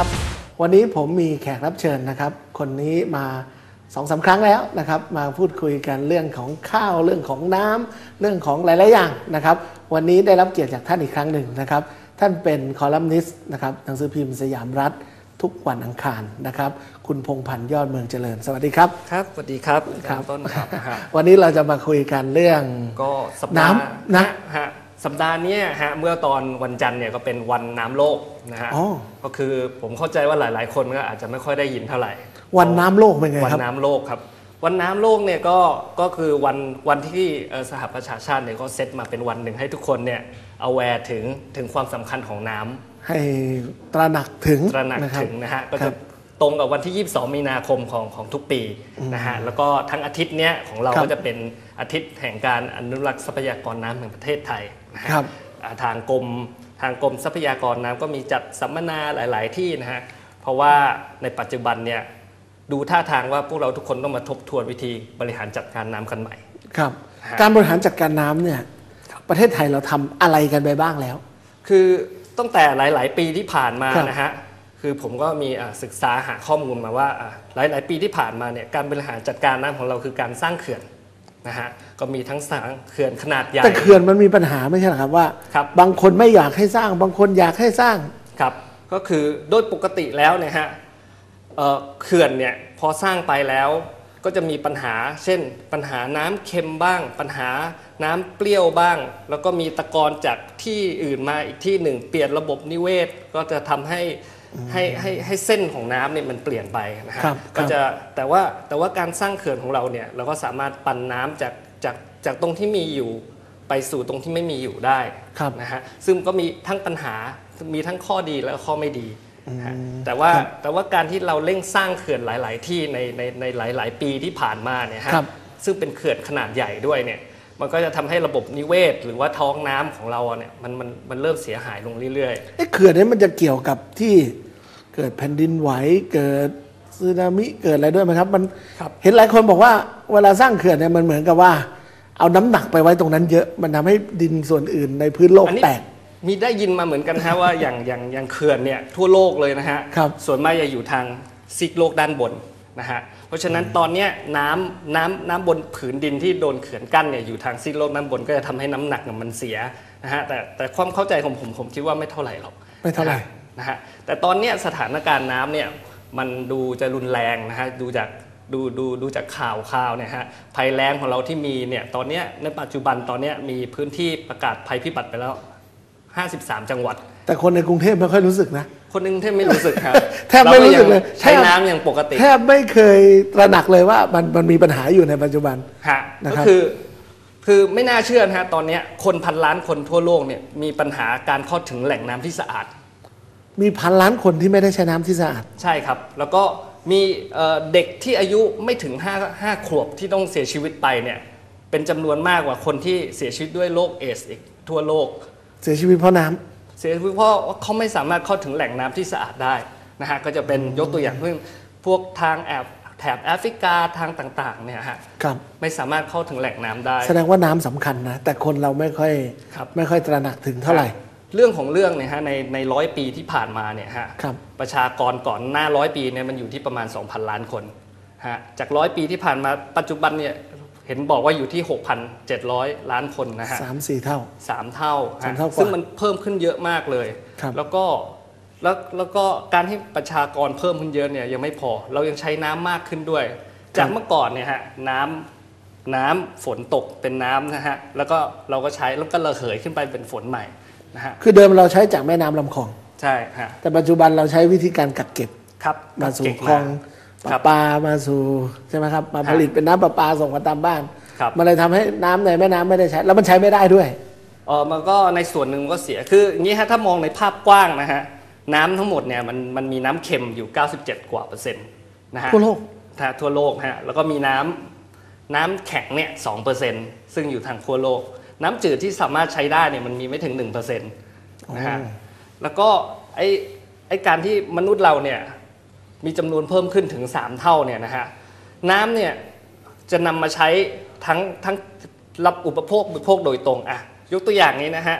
ครับ วันนี้ผมมีแขกรับเชิญนะครับ คนนี้มาสองสาครั้งแล้วนะครับ มาพูดคุยกันเรื่องของข้าวเรื่องของน้ำเรื่องของหลาย ๆ อย่างนะครับ วันนี้ได้รับเกียรติจากท่านอีกครั้งหนึ่งนะครับ ท่านเป็นคอลัมนิสต์นะครับหนังสือพิมพ์สยามรัฐทุกวันอังคารนะครับ คุณพงษ์พันธ์ยอดเมืองเจริญ สวัสดีครับ ครับสวัสดีครับครับต้นครับฮะวันนี้เราจะมาคุยกันเรื่องก็สัปดาห์น้ำนะฮะ สัปดาห์เนี้ยฮะเมื่อตอนวันจันทร์เนี่ยก็เป็นวันน้ำโลกนะฮะอ๋อก็คือผมเข้าใจว่าหลาย ๆ คนก็อาจจะไม่ค่อยได้ยินเท่าไหร่ วันน้ำโลกเป็นไงวันครับน้ำโลกครับ วันน้ำโลกเนี่ยก็ก็คือวันวันที่เอ่อสหประชาชาติเนี่ยก็เซตมาเป็นวันหนึ่งให้ทุกคนเนี่ยเอาแวร์ถึงถึงความสำคัญของน้ำให้ตระหนักถึงตระหนักคบถึงนะฮะก็ครัจะบตรงกับวันที่ 22 มีนาคมของของทุกปีนะฮะ แล้วก็ทั้งอาทิตย์เนี้ยของเราครับก็จะเป็นอาทิตย์แห่งการอนุรักษ์ทรัพยากรน้ำแห่งประเทศไทย นะฮะครับอ่าทางกรมทางกรมทรัพยากรน้ำก็มีจัดสัมมนาหลาย ๆ ที่นะฮะเพราะว่าในปัจจุบันเนี่ยดูท่าทางว่าพวกเราทุกคนต้องมาทบทวนวิธีบริหารจัดการน้ำกันใหม่ ครับฮะการบริหารจัดการน้ำเนี่ยประเทศไทยเราทำอะไรกันไปบ้างแล้ว คือตั้งแต่หลาย ๆ ปีที่ผ่านมาครับนะฮะคือผมก็มีอ่าศึกษาหาข้อมูลมาว่าอ่าหลาย ๆ ปีที่ผ่านมาเนี่ยการบริหารจัดการน้ำของเราคือการสร้างเขื่อน นะฮะก็มีทั้งสร้างเขื่อนขนาดใหญ่ แต่เขื่อนมันมีปัญหาไม่ใช่เหรอครับว่าครับ บางคนไม่อยากให้สร้าง บางคนอยากให้สร้าง ครับก็คือโดยปกติแล้วเนี่ยฮะเอ่อเขื่อนเนี่ยพอสร้างไปแล้วก็จะมีปัญหา เช่น ปัญหาน้ำเค็มบ้าง ปัญหาน้ำเปรี้ยวบ้าง แล้วก็มีตะกอนจากที่อื่นมาอีกที่หนึ่ง เปลี่ยนระบบนิเวศ ก็จะทำให้ ให้ให้ให้เส้นของน้ำเนี่ยมันเปลี่ยนไปนะฮะครับก็จะแต่ว่าแต่ว่าการสร้างเขื่อนของเราเนี่ยเราก็สามารถปั่นน้ำจากจากจากตรงที่มีอยู่ไปสู่ตรงที่ไม่มีอยู่ได้ครับนะฮะซึ่งก็มีทั้งปัญหามีทั้งข้อดีและข้อไม่ดีนะฮะแต่ว่าครับแต่ว่าการที่เราเร่งสร้างเขื่อนหลาย ๆ ที่ในในในหลาย ๆ ปีที่ผ่านมาเนี่ยฮะครับ ซึ่งเป็นเขื่อนขนาดใหญ่ด้วยเนี่ยมันก็จะทำให้ระบบนิเวศ หรือว่าท้องน้ำของเราเนี่ยมันมันมันเริ่มเสียหายลงเรื่อย ไอ้เขื่อนนี้มันจะเกี่ยวกับที่ เกิดแผ่นดินไหวเกิดสึนามิเกิดอะไรด้วยไหมครับ มันครับเห็นหลายคนบอกว่าเวลาสร้างเขื่อนเนี่ยมันเหมือนกับว่า เอาน้ำหนักไปไว้ตรงนั้นเยอะมันทำให้ดินส่วนอื่นในพื้นโลๆกอันนี้แตกมีได้ยินมาเหมือนกันฮะว่าอย่างอย่างอย่างเขื่อนเนี่ยทั่วโลกเลยนะฮะครับส่วนมากจะอยู่ทางซีกโลกด้านบนนะฮะเพราะฉะนั้นตอนเนี้ยน้ำน้ำน้ำบนผืนดินที่โดนเขื่อนกั้นเนี่ยอยู่ทางซีกโลกด้านบนก็จะทำให้น้ำหนักเนี่ยมันเสียนะฮะแต่แต่ความเข้าใจของผมผมคิดว่าไม่เท่าไหร่หรอกไม่เท่าไหร่ นะฮะแต่ตอนเนี้ยสถานการณ์น้ำเนี่ยมันดูจะรุนแรงนะฮะดูจากดูดูดูจากข่าวข่าวเนี่ยฮะภัยแล้งของเราที่มีเนี่ยตอนเนี้ยในปัจจุบันตอนเนี้ยมีพื้นที่ประกาศภัยพิบัติไปแล้ว 53 จังหวัด แต่คนในกรุงเทพไม่ค่อยรู้สึกนะ คนหนึงแทบไม่รู้สึกครับแทบไม่รู้สึกเลยายังใช้น้ำอย่างปกติ แทบไม่เคยตระหนักเลยว่ามันมันมีปัญหาอยู่ในปัจจุบันฮะนะก็ครับคือคือไม่น่าเชื่อนะฮะตอนเนี้ยคนพันล้านคนทั่วโลกเนี่ยมีปัญหาการเข้าถึงแหล่งน้ำที่สะอาด มีพันล้านคนที่ไม่ได้ใช้น้ำที่สะอาด ใช่ครับ แล้วก็มีเอ่อเด็กที่อายุไม่ถึง5 5ขวบที่ต้องเสียชีวิตไปเนี่ยเป็นจำนวนมากกว่าคนที่เสียชีวิตด้วยโรคเอดส์อีกทั่วโลก เสียชีวิตเพราะน้ำ เสียชีวิตเพราะว่าเขาไม่สามารถเข้าถึงแหล่งน้ำที่สะอาดได้นะฮะก็จะเป็นยกตัวอย่างเช่นพวกทางแอบแถบแอฟริกาทางต่างๆเนี่ยฮะครับ ไม่สามารถเข้าถึงแหล่งน้ำได้ แสดงว่าน้ำสำคัญนะ แต่คนเราไม่ค่อยครับ ไม่ค่อยตระหนักถึงเท่าไหร่ เรื่องของเรื่องเนี่ยฮะในในร้อยปีที่ผ่านมาเนี่ยฮะครับประชากรก่อนหน้าร้อยปีเนี่ยมันอยู่ที่ประมาณ 2,000 ล้านคนฮะจากร้อยปีที่ผ่านมาปัจจุบันเนี่ยเห็นบอกว่าอยู่ที่ 6,700 ล้านคนนะฮะสามสี่เท่าสามเท่าฮะสามเท่ากว่าซึ่งมันเพิ่มขึ้นเยอะมากเลยครับแล้วก็แล้วแล้วก็การที่ประชากรเพิ่มขึ้นเยอะเนี่ยยังไม่พอ เรายังใช้น้ำมากขึ้นด้วย จากเมื่อก่อนเนี่ยฮะน้ำน้ำฝนตกเป็นน้ำนะฮะแล้วก็เราก็ใช้แล้วก็ระเหยขึ้นไปเป็นฝนใหม่ นะฮะคือเดิมเราใช้จากแม่น้ำลำคลอง ใช่ฮะแต่ปัจจุบันเราใช้วิธีการกักเก็บครับมาสู่เก่งคลองปครัลาบปามาสู่ใช่ไหมครับมาฮะผลิตเป็นน้ำประปาส่งมาตามบ้านครับมันเลยทำให้น้ำในแม่น้ำไม่ได้ใช้ แล้วมันใช้ไม่ได้ด้วยเออมันก็ในส่วนหนึ่งก็เสียคืออย่างนี้ฮะถ้ามองในภาพกว้างนะฮะน้ำทั้งหมดเนี่ยมันมันมีน้ำเค็มอยู่ 97 กว่าเปอร์เซ็นต์นะฮะทั่วโลกฮะทั่วโลกฮะแล้วก็มีน้ำน้ำแข็งเนี่ยสองเปอร์เซ็นต์ซึ่งอยู่ทางทั่วโลก น้ำจืดที่สามารถใช้ได้เนี่ยมันมีไม่ถึง1%เปอร์เซ็นต์นะฮะอ๋อแล้วก็ไอไอการที่มนุษย์เราเนี่ยมีจำนวนเพิ่มขึ้นถึง 3 เท่าเนี่ยนะฮะน้ำเนี่ยจะนำมาใช้ทั้งทั้งรับอุปโภคบริโภคโดยตรงอะยกตัวอย่างนี้นะฮะ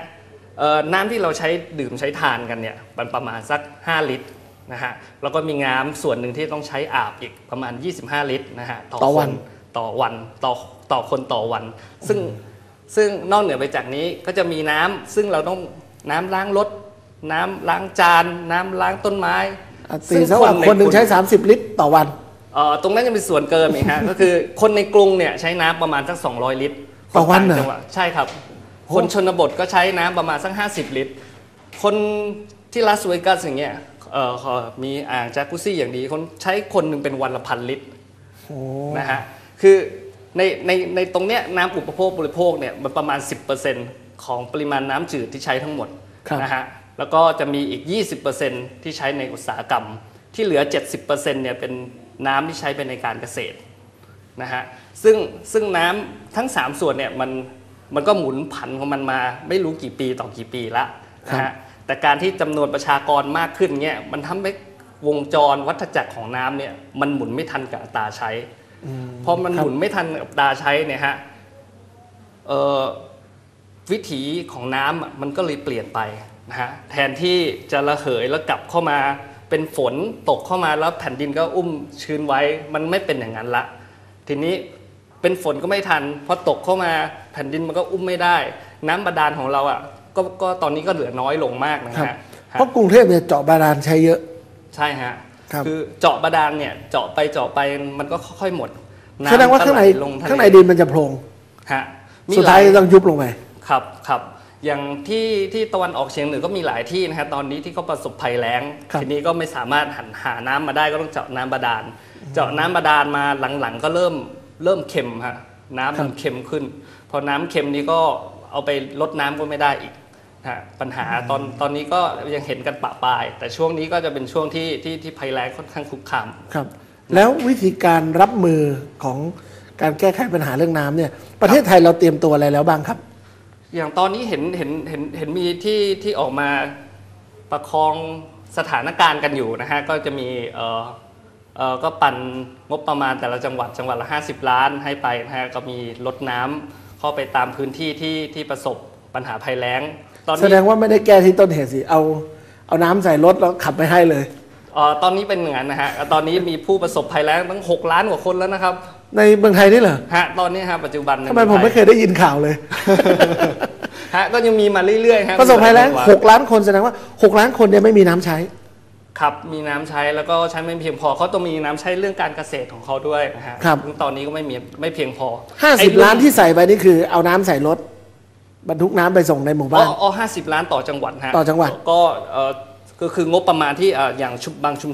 เอ่อน้ำที่เราใช้ดื่มใช้ทานกันเนี่ยมันประมาณสัก 5 ลิตรนะฮะแล้วก็มีน้ำส่วนหนึ่งที่ต้องใช้อาบอีกประมาณ 25 ลิตรนะฮะต่อวันคต่อวันต่อต่อคนต่อวัน ซึ่ง ซึ่งนอกเหนือไปจากนี้ก็จะมีน้ำซึ่งเราต้องน้ำล้างรถ น้ำล้างจาน น้ำล้างต้นไม้อะตีซะว่าคนหนึ่งใช้ 30 ลิตรต่อวันเอ่อตรงนั้นจะเป็นส่วนเกินอีกฮะก็คือคนในกรุงเนี่ยใช้น้ำประมาณสัก 200 ลิตรต่อวันเหรอคต่างจังหวัดใช่ครับ คนชนบทก็ใช้น้ำประมาณสัก 50 ลิตร คนที่ลาสเวกัสอย่างเงี้ยเอ่อเขามีอ่างจากุซี่อย่างดีคนใช้คนหนึ่งเป็นวันละพันลิตรโอ้นะฮะคือ ในในในตรงเนี้ยน้ำอุปโภคบริโภคเนี่ยมันประมาณ 10%ของปริมาณน้ำจืดที่ใช้ทั้งหมดครับนะฮะแล้วก็จะมีอีก 20%ที่ใช้ในอุตสาหกรรม ที่เหลือ 70%เนี่ยเป็นน้ำที่ใช้ไปในการเกษตรนะฮะซึ่งซึ่งน้ำทั้ง 3 ส่วนเนี่ยมันมันก็หมุนผันของมันมาไม่รู้กี่ปีต่อกี่ปีละนะฮะแต่การที่จำนวนประชากรมากขึ้นเนี่ยมันทำให้วงจรวัฏจักรของน้ำเนี่ยมันหมุนไม่ทันกับอัตราใช้ พอมันหมุนไม่ทันกับอัตราใช้เนี่ยฮะเอ่อวิถีของน้ำอะมันก็เลยเปลี่ยนไปนะฮะแทนที่จะระเหยแล้วกลับเข้ามาเป็นฝนตกเข้ามาแล้วแผ่นดินก็อุ้มชื้นไว้ มันไม่เป็นอย่างนั้นละ ทีนี้เป็นฝนก็ไม่ทันพอตกเข้ามาแผ่นดินมันก็อุ้มไม่ได้ น้ำบาดาลของเราอะก็ก็ตอนนี้ก็เหลือน้อยลงมากนะครับฮะเพราะกรุงเทพเนี่ยเจาะบาดาลใช้เยอะ ใช่ฮะ ครับอเจาะบาดาลเนี่ยเจาะไปเจาะไปมันก็ค่อยๆหมดน้ำแสดงว่าข้างในก็ไหลลทะเลข้างในดินมันจะโพรงฮะมีสุดท้ายหลต้องยุบลงไปครับครับอย่างที่ที่ตะวันออกเฉียงเหนือก็มีหลายที่นะฮะตอนนี้ที่เขาประสบภัยแล้งครับทีนี้ก็ไม่สามารถหันหาน้ำมาได้ก็ต้องเจาะน้ำบาดาล เจาะน้ำบาดาลมาหลังๆ ก็เริ่มเริ่มเค็มฮะน้ำมันเค็มขึ้น พอน้ำเค็มนี้ก็เอาไปลดน้ำก็ไม่ได้อีก ฮะปัญหาตอนตอนนี้ก็ยังเห็นกันปะปาย แต่ช่วงนี้ก็จะเป็นช่วงที่ที่ที่ภัยแล้งค่อนข้างคุกคามครับ แล้ววิธีการรับมือของการแก้ไขปัญหาเรื่องน้ำเนี่ยประเทศไทยเราเตรียมตัวอะไรแล้วบ้างครับ อย่างตอนนี้เห็นเห็นเห็นเห็นมีที่ที่ออกมาประคองสถานการณ์กันอยู่นะฮะก็จะมีเออเออก็ปั่นงบประมาณแต่ละจังหวัดจังหวัดละ 50 ล้านให้ไปนะฮะก็มีลดน้ำเข้าไปตามพื้นที่ที่ที่ประสบปัญหาภัยแล้ง ตอนแสนี้ดงว่าไม่ได้แก้ที่ต้นเหตุสิ เอา เอาน้ำใส่รถแล้วขับไปให้เลย เอ่อตอนนี้เป็นอย่างนั้นนะฮะตอนนี้มีผู้ประสบภัยแล้งตั้ง 6 ล้านกว่าคนแล้วนะครับในเมืองไทยนี่เหรอฮะตอนนี้ฮะปัจจุบันในทำไมผมไม่เคยได้ยินข่าวเลย ฮะก็ยังมีมาเรื่อยๆฮะประสบภัยแล้งมีหลาหกล้านคนแสดงว่าหกล้านคนเนี่ยไม่มีน้ำใช้ ครับ มีน้ำใช้แล้วก็ใช้ไม่เพียงพอเขาต้องมีน้ำใช้เรื่องการเกษตรของเขาด้วยนะฮะครับ ซึ่งตอนนี้ก็ไม่มีไม่เพียงพอห้าไอ้สิบเรื่อง ล้านที่ใส่ไปนี่คือเอาน้ำใส่รถ บรรทุกน้ำไปส่งในหมู่อ๋บ้านออ๋อห้าสิบล้านต่อจังหวัดฮะต่อจังหวัด ก็เอ่อก็คืองบประมาณที่เอ่ออย่างชุบบางชุม